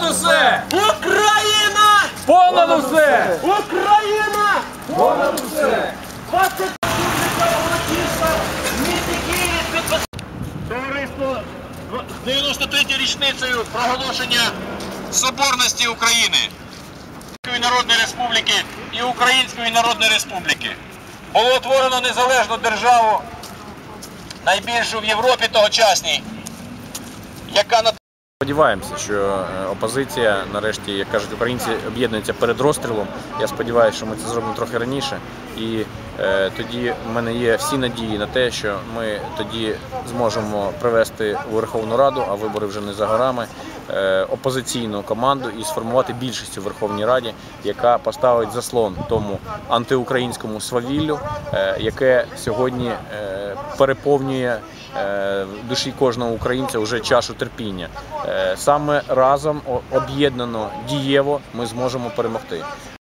Понад усе! Україна! Понад! Україна! Понад усе! 20 Товариство з 93 річницею проголошення соборності України. Народної Республіки і Української Народної Республіки. Було утворено незалежну державу, найбільшу в Європі тогочасній, яка на Сподіваємося, що е, опозиція, нарешті, як кажуть українці, об'єднується перед розстрілом. Я сподіваюся, що ми це зробимо трохи раніше. І е, тоді в мене є всі надії на те, що ми тоді зможемо привести у Верховну Раду, а вибори вже не за горами, е, опозиційну команду і сформувати більшість у Верховній Раді, яка поставить заслон тому антиукраїнському свавіллю, е, яке сьогодні е, переповнює в душі кожного українця вже чашу терпіння. Е, Саме разом об'єднано дієво ми зможемо перемогти.